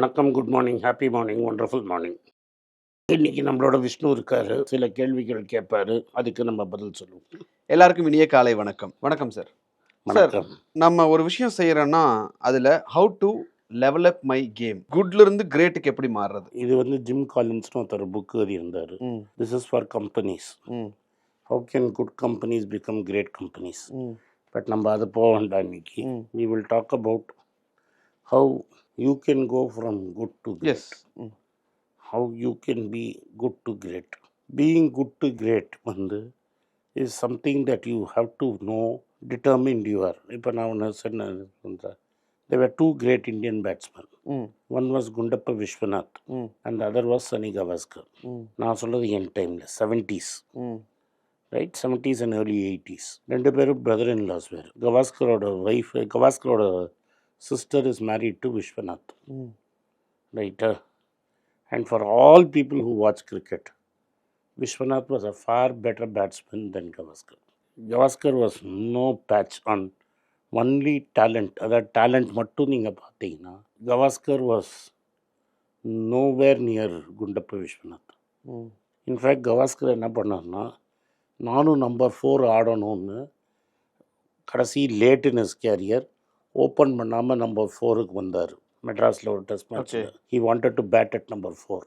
வணக்கம் good morning happy morning wonderful morning இன்னைக்கு நம்மளோட விஷ்ணு இருக்காரு சில கேள்விகள் கேட்பாரு அதுக்கு நம்ம பதில் சொல்லுவோம். எல்லாருக்கும் இனிய காலை வணக்கம். வணக்கம் சார் வணக்கம். நம்ம ஒரு விஷயம் செய்யறோம்னா அதுல how to level up my game குட்ல இருந்து கிரேட்டுக்கு எப்படி மாறுறது? இது வந்து ஜிம் காலின்ஸ்னு ஒருத்தர் புக் எழுதியிருந்தாரு. ம், this is for companies how can good companies become great companies but நம்ம அது போக வேண்டாம் இன்னைக்கு. We will talk about how you can go from good to S ம், how you can be good to great. Being good to great வந்து is something that you have to know, determined you are. இப்போ நான் ஒன்று சொன்னேன் there were two great Indian batsmen. ம், One was Gundappa Vishwanath ம், and the other was Sunny Gavaskar. ம், நான் சொல்கிறது என் டைமில் seventies hmm, right seventies and early eighties ரெண்டு பேரும் பிரதர் இன் லாஸ் வேறு கவாஸ்கரோட ஒய்ஃப் கவாஸ்கரோட sister is married to Viswanath right? uh, and for all people who watch cricket, Vishwanath was a far better batsman than Gavaskar. Gavaskar was no patch on only talent. அதாவது talent மட்டும் நீங்கள் பார்த்தீங்கன்னா Gavaskar was nowhere near Gundappa Viswanath in fact Gavaskar என்ன பண்ணார்னா நானும் number four ஆடணும்னு கடைசி late in his career open பண்ணாமல் நம்பர் ஃபோருக்கு வந்தார். மெட்ராஸில் ஒரு test match. He wanted to bat at number four.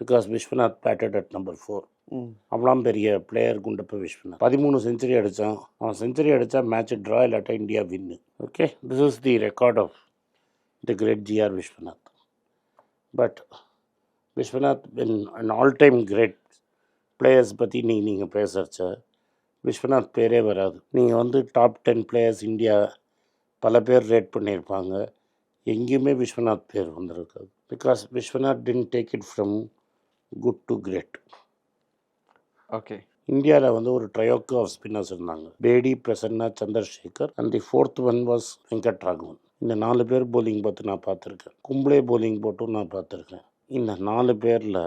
Because Viswanath batted at number four hmm. அவளாம் பெரிய பிளேயர் குண்டப்ப விஸ்வநாத் பதிமூணு செஞ்சுரி அடித்தான் அவன் செஞ்சுரி அடித்தா மேட்ச் ட்ரா இல்லாட்டா India win okay this is the record of the great G R Viswanath but Viswanath an all time great players பற்றி நீங்கள் நீங்கள் பேசுகிறச்ச விஸ்வநாத் பேரே வராது. நீங்கள் வந்து டாப் டென் பிளேயர்ஸ் இந்தியா பல பேர் ரேட் பண்ணியிருப்பாங்க. எங்கேயுமே விஸ்வநாத் பேர் வந்திருக்காது. Because Viswanath tend take it from good to great okay இந்தியாவில் வந்து ஒரு ட்ரையோக்கு ஆஃப் ஸ்பின்னர்ஸ் இருந்தாங்க. Bedi Prasanna Chandrasekhar and the fourth one was Venkataraghavan இந்த நாலு பேர் bowling பார்த்து நான் பார்த்துருக்கேன். கும்ப்ளே bowling போட்டும் நான் பார்த்துருக்கேன். இந்த நாலு பேரில்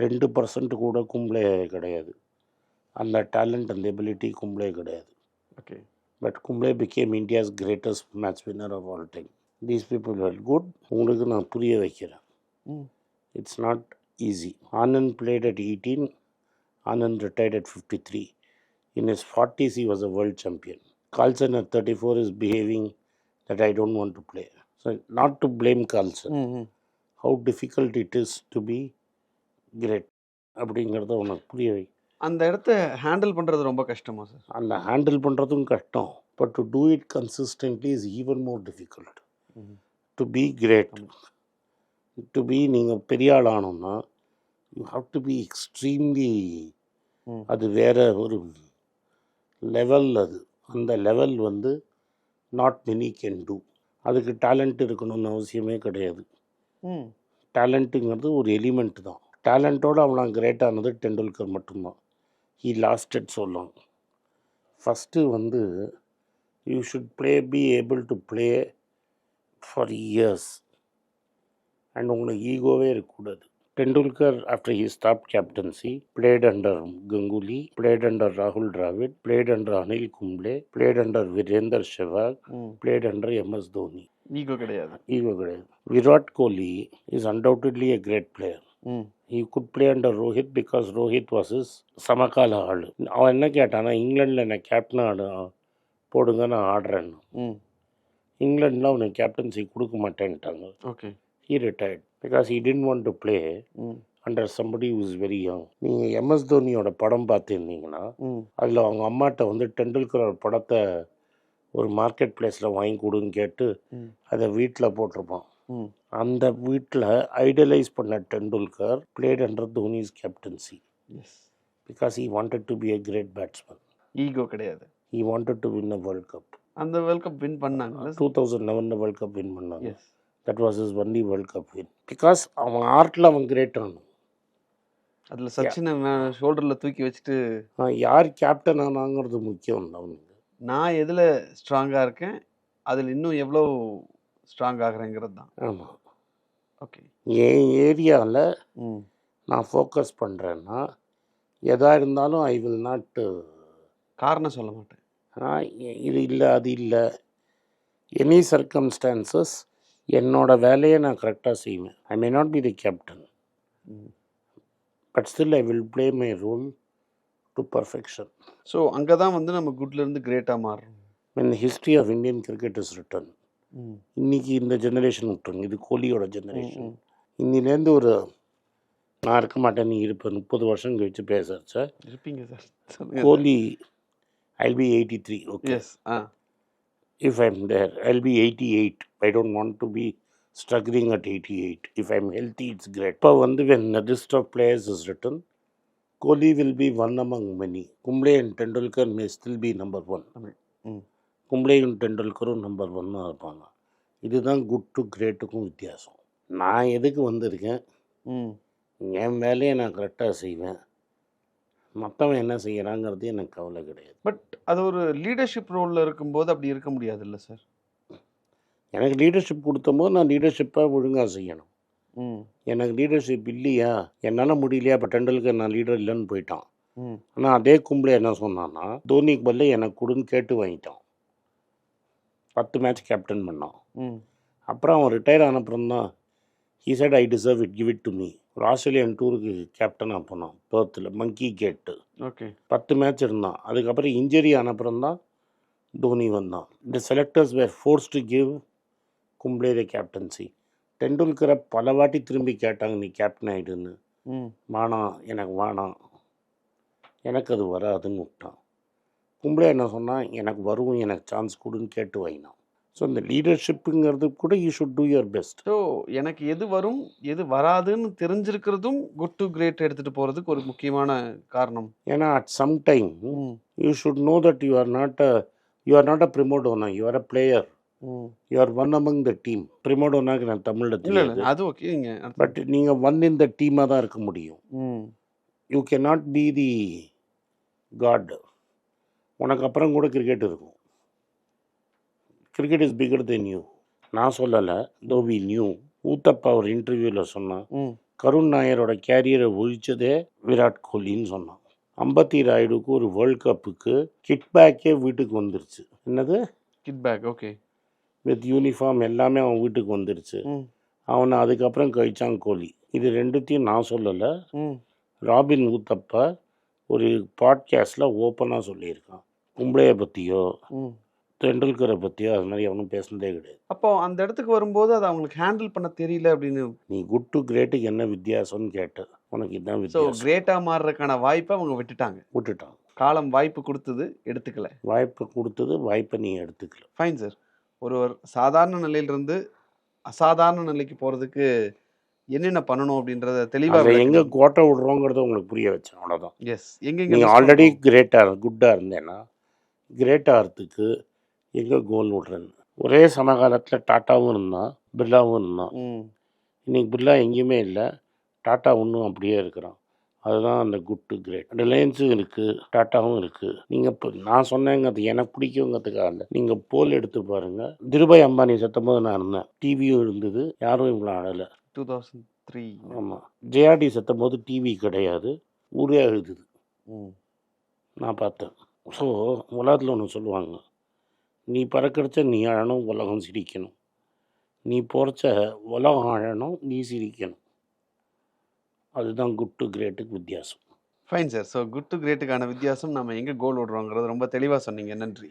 ரெண்டு பர்சன்ட் கூட கும்ப்ளே கிடையாது. அந்த டேலண்ட் அந்த எபிலிட்டி கும்ப்ளே கிடையாது. Okay but Kumble became India's greatest match winner of all time these people are good உங்களுக்கு நான் புரிய வைக்கிறேன் ம், It's not easy. Anand played at 18. Anand retired at 53. In his 40s, he was a world champion. Carlson at 34 is behaving that I don't want to play. So, not to blame Carlson. ம், ம். How difficult it is to be great. அப்படிங்கிறத உனக்கு புரிய வை அந்த இடத்த handle பண்றது ரொம்ப கஷ்டமா சார் அந்த ஹேண்டில் பண்ணுறதும் கஷ்டம். But to do it consistently is even more difficult. To be great. To be நீங்கள் பெரிய ஆள் ஆனோம்னா you have to be extremely. அது வேற ஒரு லெவல் அது. அந்த லெவல் வந்து நாட் மெனி கேன் டூ அதுக்கு டேலண்ட் இருக்கணும்னு அவசியமே கிடையாது. டேலண்ட்டுங்கிறது ஒரு எலிமெண்ட் தான். டேலண்ட்டோடு அவன் கிரேட் ஆனது டெண்டுல்கர் மட்டும்தான். ஹீ லாஸ்டட் சொல்லலாம் ஃபஸ்ட்டு வந்து you should play be able to play for years and உங்களுக்கு ஈகோவே இருக்கக்கூடாது. Tendulkar after he stop captaincy played under Ganguly played under ராகுல் Dravid played under Anil Kumble played under Virender Sehwag. Played under M S Dhoni ego கிடையாது. Ego கிடையாது. Virat Kohli is undoubtedly a great player hmm, he could play under Rohit because Rohit was is சமகால ஆள். அவன் என்ன கேட்டானா இங்கிலாண்டில் என்னை captain ஆடு போடுங்க நான் ஆடுறேன்னு. இங்கிலாண்டில் அவனுக்கு கேப்டன்சி கொடுக்க மாட்டேன்ட்டாங்க. Okay. He retired because didn't want to play hmm, under who is very young. நீங்கள் எம்எஸ் தோனியோட படம் பார்த்துருந்தீங்கன்னா அதில் அவங்க அம்மாட்ட வந்து டெண்டுல்கரோட படத்தை ஒரு மார்க்கெட் பிளேஸில் வாங்கி கொடுன்னு கேட்டு அதை வீட்டில் போட்டிருப்பான். ம். அந்த வீட்டில் ஐடலைஸ் பண்ண Tendulkar played under Dhoni's captaincy because he wanted to be a great batsman. ஈகோ கிடையாது. He wanted to win a world cup அந்த வேர்ல்ட் கப் வின் பண்ணாங்கல்ல? டூ தௌசண்ட் லெவனில் வேர்ல்ட் கப் வின் பண்ணாங்க. That was is only world cup win because அவன் ஆர்ட்டில் அவன் great ஆனான் அதுல சச்சினை ஷோல்டர்ல தூக்கி வச்சுட்டு யார் கேப்டன் ஆனாங்கிறது முக்கியம் அவனுக்கு. நான் எதுல ஸ்ட்ராங்கா இருக்கேன் அதுல இன்னும் எவ்வளோ ஸ்ட்ராங் ஆகுறேங்கிறது தான். ஆமாம் ஓகே என் ஏரியாவில் நான் ஃபோக்கஸ் பண்ணுறேன்னா எதா இருந்தாலும் ஐ வில் நாட் காரணம் சொல்ல மாட்டேன். இது இல்லை அது இல்லை. எனி சர்க்கம்ஸ்டான்சஸ் என்னோட வேலையை நான் கரெக்டாக செய்வேன். I may not be the captain but still I will play my role to perfection so அங்கே தான் வந்து நம்ம குட்ல இருந்து கிரேட்டாக மாறுறோம் இந்த history of Indian cricket is written இன்னைக்கு இந்த ஜெனரேஷன் விட்டுருங்க இது கோலியோட ஜெனரேஷன் இன்னிலேருந்து ஒரு நான் இருக்க மாட்டேன் நீ இருப்ப முப்பது வருஷம் கழிச்சு பேசுறச்ச இருப்பீங்க sir Kohli I'll be eighty three okay ah if I'm there, I'll be 88. I don't want to be struggling at 88. If I'm healthy, it's great. இப்போ வந்து when the list of players is written, Kohli will be one among many. Kumble and Tendulkar may still be number one. ஆமாம். ம் கும்ப்ளேயும் டெண்டுல்கரும் number ஒன்னாக இருப்பாங்க. இதுதான் good to கிரேட்டுக்கும் வித்தியாசம். நான் எதுக்கு வந்திருக்கேன்? என் வேலையை நான் கரெக்டாக செய்வேன். மற்றவன் என்ன செய்கிறாங்கிறது எனக்கு கவலை கிடையாது. பட் அது ஒரு லீடர்ஷிப் ரோலில் இருக்கும்போது அப்படி இருக்க முடியாதுல்ல சார் எனக்கு லீடர்ஷிப் கொடுத்தம்போது நான் லீடர்ஷிப்பை ஒழுங்காக செய்யணும். எனக்கு லீடர்ஷிப் இல்லையா? என்னால் முடியலையா? இப்போ டெண்டுல்கர் நான் லீடர் இல்லைன்னு போயிட்டான். ம். ஆனால் அதே கும்பல என்ன சொன்னான்னா தோனிக்கு பதில் எனக்கு கொடுன்னு கேட்டு வாங்கிட்டான். பத்து மேட்ச் கேப்டன் பண்ணான். அப்புறம் அவன் ரிட்டையர் ஆனப்புறம் தான் he said I deserve it give it to me ஒரு ஆஸ்திரேலியன் டூருக்கு கேப்டனாக போனான் பேர்த்தில் மங்கி கேட்டு ஓகே. பத்து மேட்ச் இருந்தான். அதுக்கப்புறம் இன்ஜரி ஆனப்புறம் தான் தோனி வந்தான். இந்த selectors were forced to give Kumble the captaincy டெண்டுல்கரை பல வாட்டி திரும்பி கேட்டாங்க நீ கேப்டன் ஆகிடுன்னு வேணாம் எனக்கு வேணாம் எனக்கு அது வராதுன்னு விட்டான். கும்பலே என்ன சொன்னான் எனக்கு வரும் எனக்கு சான்ஸ் கொடுன்னு கேட்டு வாங்கினான் ஸோ இந்த லீடர்ஷிப்புங்கிறது கூட you should do your best so எனக்கு எது வரும் எது வராதுன்னு தெரிஞ்சிருக்கிறதும் குட் டு கிரேட் எடுத்துகிட்டு போகிறதுக்கு ஒரு முக்கியமான காரணம். ஏன்னா at some time you should know that you are not a you are not a prima donna you are a player you are one among the team ப்ரிமோடோனாக்கு நான் தமிழில் இல்லை அது ஓகேங்க பட் நீங்கள் ஒன் இந்த டீமாக தான் இருக்க முடியும். You can not be the god உனக்கு அப்புறம் கூட கிரிக்கெட் இருக்கும். Cricket is bigger than you நான் சொல்லலை தோ வி நியூ ஊத்தப்பா ஒரு இன்டர்வியூவில் சொன்னான். கருண் நாயரோட கேரியரை ஒழிச்சதே விராட் கோலின்னு சொன்னான். அம்பத்தி ராயுடுக்கு ஒரு வேர்ல்ட் கப்புக்கு கிட் பேக்கே வீட்டுக்கு வந்துருச்சு. என்னது? Kit bag okay with uniform எல்லாமே அவன் வீட்டுக்கு வந்துருச்சு. அவனை அதுக்கப்புறம் கழிச்சான் கோலி. இது ரெண்டுத்தையும் நான் சொல்லலை. ராபின் ஊத்தப்பா ஒரு பாட்காஸ்டில் ஓப்பனாக சொல்லியிருக்கான். கும்பளையை பற்றியோ ம். தெண்டுல்கரை பற்றியோ அது மாதிரி அவனும் பேசுனதே கிடையாது. அப்போ அந்த இடத்துக்கு வரும்போது அதை அவங்களுக்கு ஹேண்டில் பண்ண தெரியல அப்படின்னு நீ குட் டு கிரேட்டுக்கு என்ன வித்தியாசம்னு கேட்ட உனக்கு இதுதான் ஸோ வித்தியாசம். கிரேட்டாக மாறுறதுக்கான வாய்ப்பை அவங்க விட்டுட்டாங்க. விட்டுட்டான் காலம் வாய்ப்பு கொடுத்தது எடுத்துக்கல. வாய்ப்பு கொடுத்தது வாய்ப்பை நீ எடுத்துக்கல. ஃபைன் சார் ஒருவர் சாதாரண நிலையிலிருந்து அசாதாரண நிலைக்கு போகிறதுக்கு என்னென்ன பண்ணணும் அப்படின்றத தெளிவாக எங்கே கோட்டை விடுறோங்கிறத உங்களுக்கு புரிய வச்சேன் அவ்வளோதான் எஸ் எங்கெங்க நீங்கள் ஆல்ரெடி? கிரேட்டாக குட்டாக இருந்தேன்னா கிரேட் ஆகிறதுக்கு எங்கே கோல் விட்றேன்னு. ஒரே சமகாலத்தில் டாட்டாவும் இருந்தான் பிர்லாவும் இருந்தான். இன்னைக்கு பிர்லா எங்கேயுமே இல்லை. டாட்டா இன்னும் அப்படியே இருக்கிறான். அதுதான் அந்த குட் டு கிரேட். ரிலையன்ஸும் இருக்குது டாட்டாவும் இருக்குது நீங்கள் இப்போ நான் சொன்னேங்க அது எனக்கு பிடிக்குங்கிறதுக்காக இல்லை. நீங்கள் போல் எடுத்து பாருங்கள் திருபாய் அம்பானி செத்தும் போது நான் இருந்தேன். டிவியும் இருந்தது யாரும் இவ்வளோ அழலை டூ தௌசண்ட் த்ரீ. ஆமாம் ஜேஆர்டி செத்தும் போது டிவி கிடையாது. ஊரே அழுதுது ம். நான் பார்த்தேன். ஸோ உலகத்தில் ஒன்று சொல்லுவாங்க. நீ பறக்கிறச்ச நீ அழணும் உலகம் சிரிக்கணும். நீ போகிறச்ச உலகம் அழணும் நீ சிரிக்கணும். அதுதான் குட் டு கிரேட்டுக்கு வித்தியாசம். Fine sir so good to கிரேட்டுக்கான வித்தியாசம் நம்ம எங்கே கோல் விடுறோங்கிறது ரொம்ப தெளிவாக சொன்னீங்க. நன்றி.